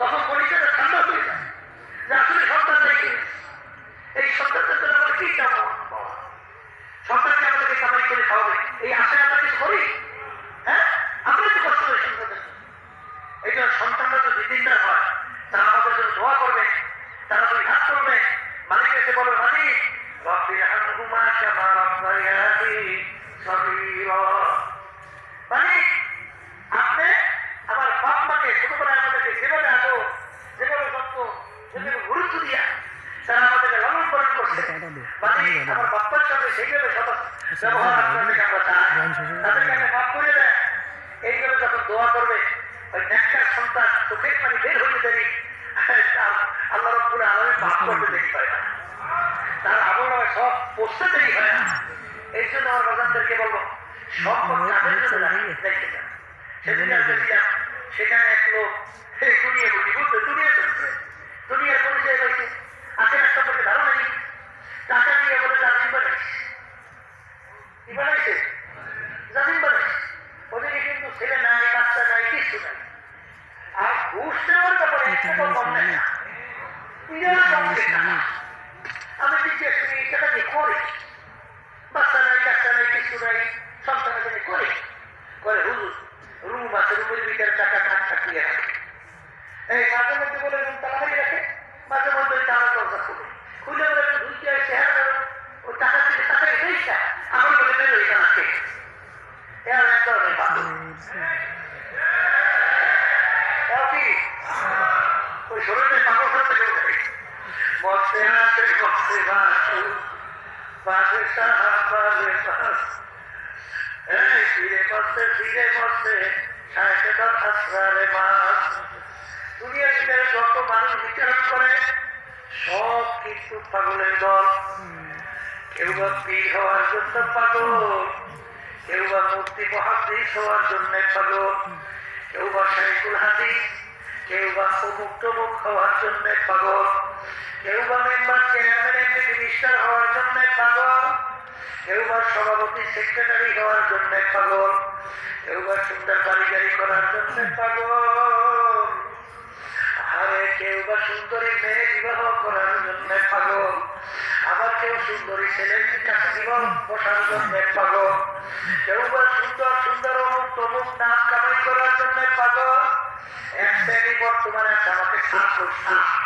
তখন পরিচয়টা ঠান্ডা হয়ে যায়। যে আসলে সন্তান দেখি। এই সন্তানদের জন্য আমরা কি চাবো সন্তানকে আমাদেরকে কামাই করে খাওয়াবে। এই আশায় আমরা কিছু করি? হ্যাঁ? আমরা তো কষ্ট করি সন্তানদের। এই জন্য সন্তানরা যদি দিনদার হয়। তারা আমাদের জন্য দোয়া করবে। তারা দুই হাত করবে মালিক এসে বলবে, মালিক রব্বির হামহুমা কামা রাব্বায়ানি সগীরা মালিক আপনি আমার বাপ মাকে ছোটবেলায় আমাদেরকে যেভাবে আদো যেভাবে যত্ন যেভাবে গুরুত্ব দিয়া তারা আমাদেরকে লালন পালন করছে মালিক আমার বাপ্পার সঙ্গে সেইভাবে সব ব্যবহার আপনাদেরকে আমরা চাই তাদেরকে আপনি মাফ করে দেন এইভাবে যখন দোয়া করবে ওই ন্যাক্কার সন্তান চোখের পানি বের হয়ে দেরি আল্লাহ রব্বুল আলমী মাফ করতে দেরি হয় না তার আবহাওয়ায় সব পড়তে দেরি হয় না এই জন্য আমার বাজানদেরকে বলব সব কাজের জন্য দেখতে যান। সেদিন দেখছিলাম সেখানে এক লোক দুনিয়া বুঝি বুঝতে দুনিয়া চলছে দুনিয়ার পরিচয় আজকে একটা সম্পর্কে ধারণা নেই। টাকা দিয়ে বলে জামিন বানাইছে কি বানাইছে? জামিন বানাইছে ওদিকে কিন্তু ছেলে নাই বাচ্চা নাই কিছু নাই। আর ঘুষ নেওয়ার ব্যাপারে একটা কম নেই। না বিরাট কম না। আমি জিজ্ঞেস করি সেটা কি করে। বাচ্চা নাই, কাচ্চা নাই, কিছু নাই সন্তানের জন্য করে। করে হুজুর, রুম আছে, রুমের ভিতরে টাকা খাট থাকিয়ে রাখে। এই মাঝে মধ্যে বলে, রুম তালা মারি রাখে। মাঝে মধ্যে তালা দরজা খুলে। খুলে বলে, একটু আসে হ্যাঁ ধরো। ওই টাকা থেকে টাকা রেখে আমার বলে, বের টাকা খেয়ে এর এক ধরনের বাদর। ওই শরীরে পাগল করতে মরতে হাতে করতে বাসু বাসে সাহাবালে বাস এই ফিরে মরতে ফিরে মরতে সাহেবে দর আসরারে মাস দুনিয়ার যত মানুষ বিচরণ করে সব কিন্তু পাগলের দল কেউ বা পীর হওয়ার জন্য পাগল কেউ বা মুক্তি মহাদিস হওয়ার জন্য পাগল কেউ বা শাইকুল হাদিস কেউ বা অমুক তমুক হওয়ার জন্য পাগল কেউ বা মেম্বার চেয়ারম্যান হওয়ার জন্য পাগল। কেউ সভাপতি সেক্রেটারি হওয়ার জন্য পাগল। কেউ বা সুন্দর কারিগরি করার জন্য পাগল। আরে কেউ বা সুন্দরী মেয়ে বিবাহ করার জন্য পাগল। আবার কেউ সুন্দরী ছেলের কাছে বিবাহ বসার জন্য পাগল। কেউ বা সুন্দর সুন্দর অমুক তমুক নাম কামাই করার জন্য পাগল। এক শ্রেণি বর্তমানে আমাকে সাপোষ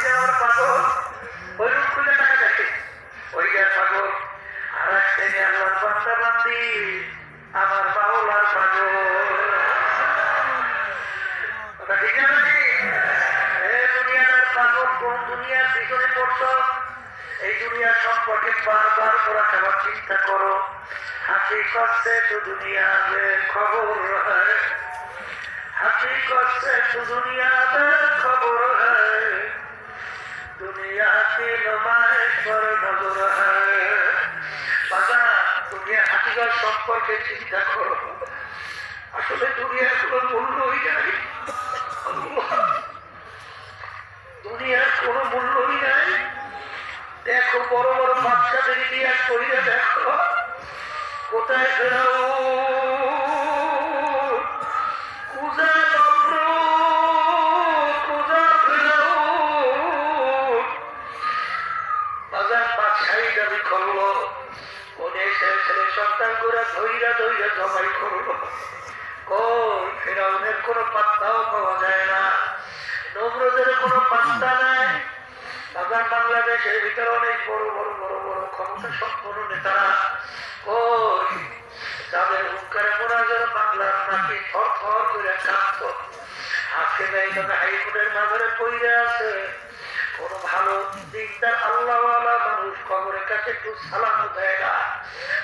শান্তি দেওয়ার পাগল? ওই রূপ খুলে টাকা দেখে। ওই যে পাগল। আর এক শ্রেণি আল্লাহর বান্দা বান্দি আমার বাউলার পাগল। ঠিক আছে দুনিয়ার পাগল, কোন দুনিয়ার পিছনে পড়ছো? চিন্তা করো। হাসি করছে তো খবর। হাসি করছে তো খবর। দুনিয়া কি নমায় পর নজর বাবা দুনিয়া হাসিগর সম্পর্কে চিন্তা করো আসলে দুনিয়ার কোনো মূল্যই নাই। দুনিয়ার কোনো মূল্যই নাই দেখো, বড় বড় বাচ্চাদের ইতিহাস করিয়া দেখো। কোথায় ফেরাও সন্তান করে ধৈরা ধৈরা জমাই করল। কই ফেরাউনের কোনো পাত্তাও পাওয়া যায় না। নমরুদের কোনো পাত্তা নাই। বাজার বাংলাদেশের ভিতরে অনেক বড় বড় বড় বড় ক্ষমতা সম্পন্ন নেতারা। কই যাদের হুঙ্কারে পড়া যেন বাংলার নাকি থর থর করে কাঁপত। আজকে এইভাবে হাইকোর্টের মাঝে পড়ে আছে। কোন ভালো দিকদার আল্লাহওয়ালা মানুষ কবরের কাছে একটু সালাম দেয় না।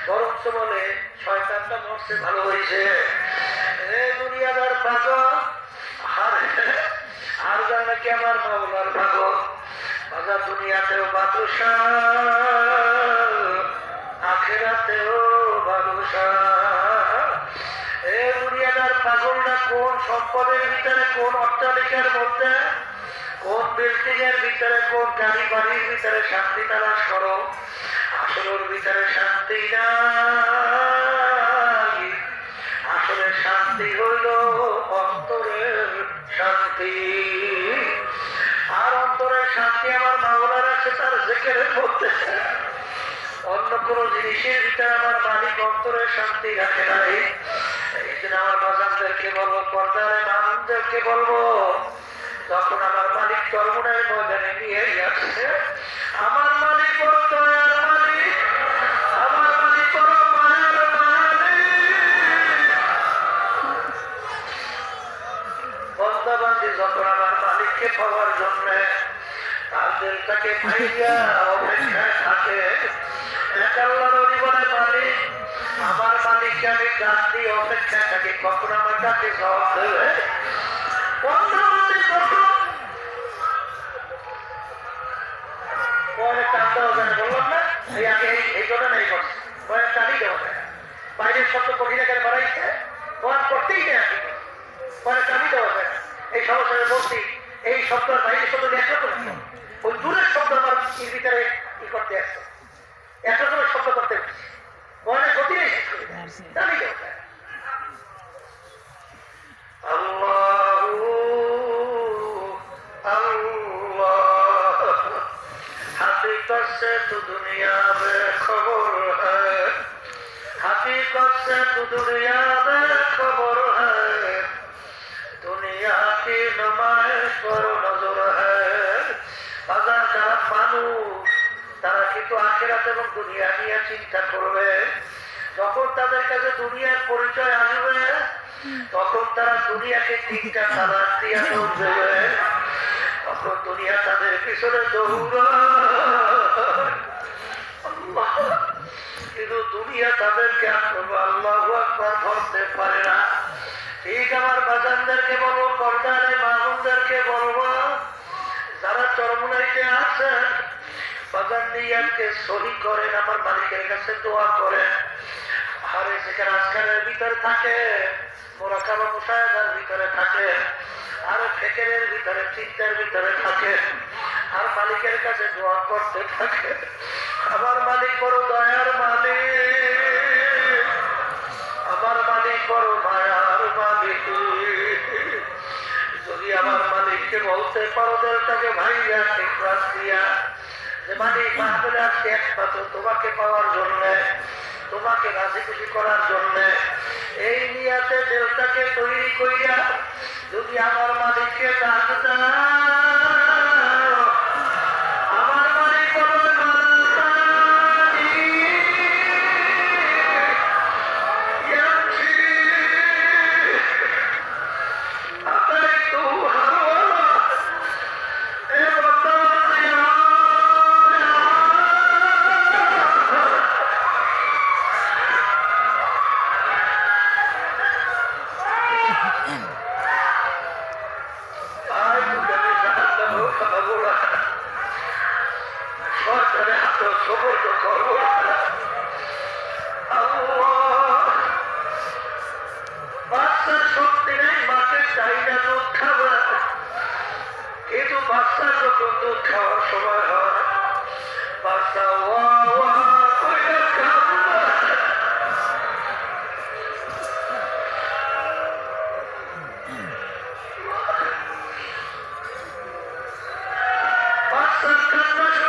বরঞ্চ বলে, শয়তানটা মরছে, ভালো হয়েছে এ দুনিয়াদার পাগল, আর আর যা নাকি আমার মাওলার পাগল, বাজার দুনিয়াতেও বাদুষা আখেরাতেও বাদুষা এ দুনিয়াদার পাগলটা কোন সম্পদের ভিতরে, কোন অট্টালিকার মধ্যে কোন বিল্ডিং এর ভিতরে কোন গাড়ি বাড়ির ভিতরে শান্তি তালাশ করো? আসলের ভিতরে শান্তি নাই। আসলে শান্তি হইল অন্তরের শান্তি। আর অন্তরের শান্তি আমার মাওলার আছে, তার জেকেরের মধ্যে। অন্য কোন জিনিসের ভিতরে আমার মালিক অন্তরের শান্তি রাখে নাই। এই জন্য আমার বাজানদেরকে বলব, পর্দারে মানুষদেরকে বলব তখন আমার মালিক চরমনের ময়দানে দুনিয়া নিয়ে চিন্তা করবে। যখন তাদের কাছে দুনিয়ার পরিচয় আসবে তখন তারা দুনিয়াকে তিনটা তালাক দিয়ে দেবে তখন দুনিয়া তাদের পিছনে আল্লাহ, কিন্তু দুনিয়া তাদেরকে আল্লাহ একবার ধরতে পারে না। ঠিক আমার বাজানদেরকে বলব কর্দারে মামুনদেরকে বলব যারা চরমুনাইতে আছেন বাজার নিয়াকে সহি করেন, আমার মালিকের কাছে দোয়া করেন। আরে সেখানে আজকালের ভিতরে থাকে মোরাকাবা মুসায়দার ভিতরে থাকে, আর ফেকেরের ভিতরে চিন্তার ভিতরে থাকে, আর মালিকের কাছে দোয়া করতে থাকে। আমার মালিক বড় দয়ার মালিক। আমার মালিক বড় মায়ার মালিক। যদি আমার মালিককে বলতে পারো, দেলটাকে ভাইয়া, ঠিক দিয়া যে মালিক মাহবুলে আসছে তোমাকে পাওয়ার জন্য, তোমাকে রাজি খুশি করার জন্য। এই নিয়াতে দেবতাকে তৈরি করিয়া যদি আমার মালিককে ডাক কিন্তু বাচ্চার যখন দুধ খাওয়ার সময় হয় বাচ্চা ওয়া ওয়া বাচ্চার কান্না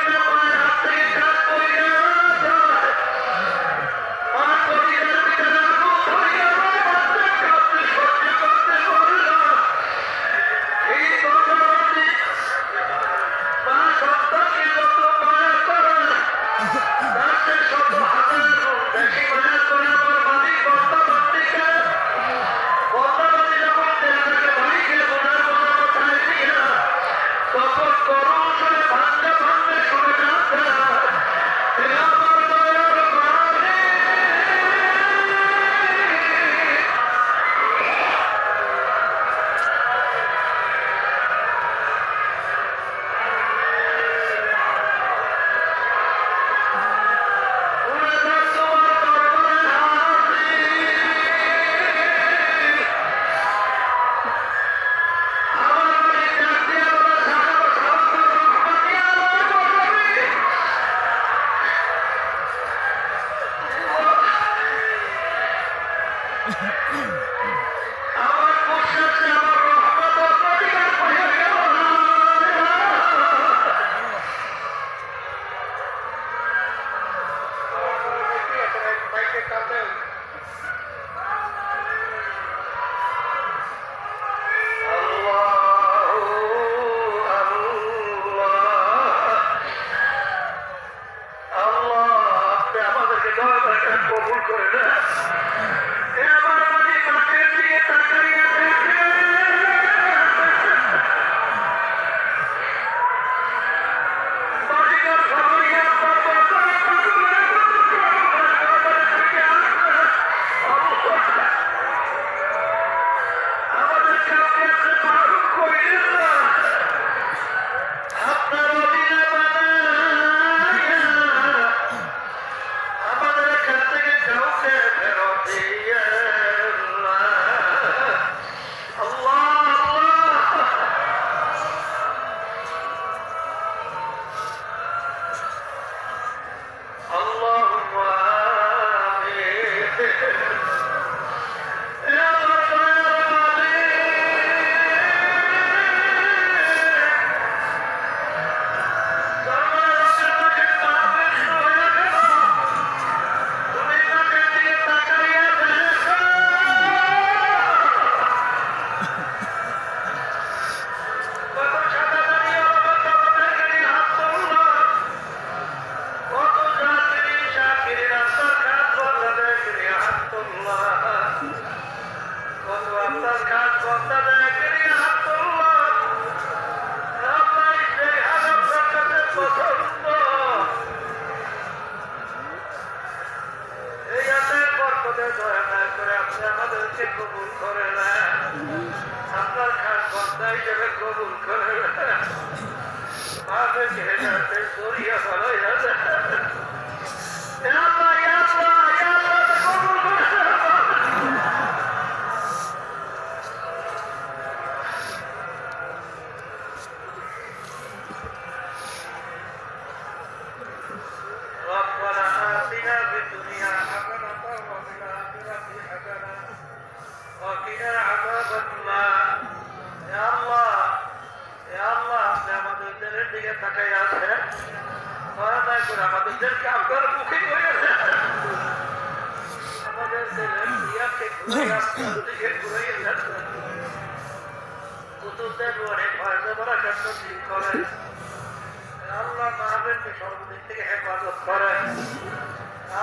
আল্লাহ মাহবেনকে সর্বদিক থেকে হেফাজত করেন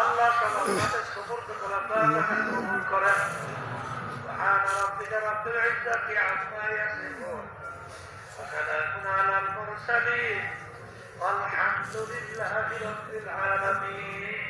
আল্লাহ সবার সাথে সমর্থ করেন তার কবুল করেন سبحان ربك رب العزة عما يصفون وسلام على المرسلين والحمد لله رب العالمين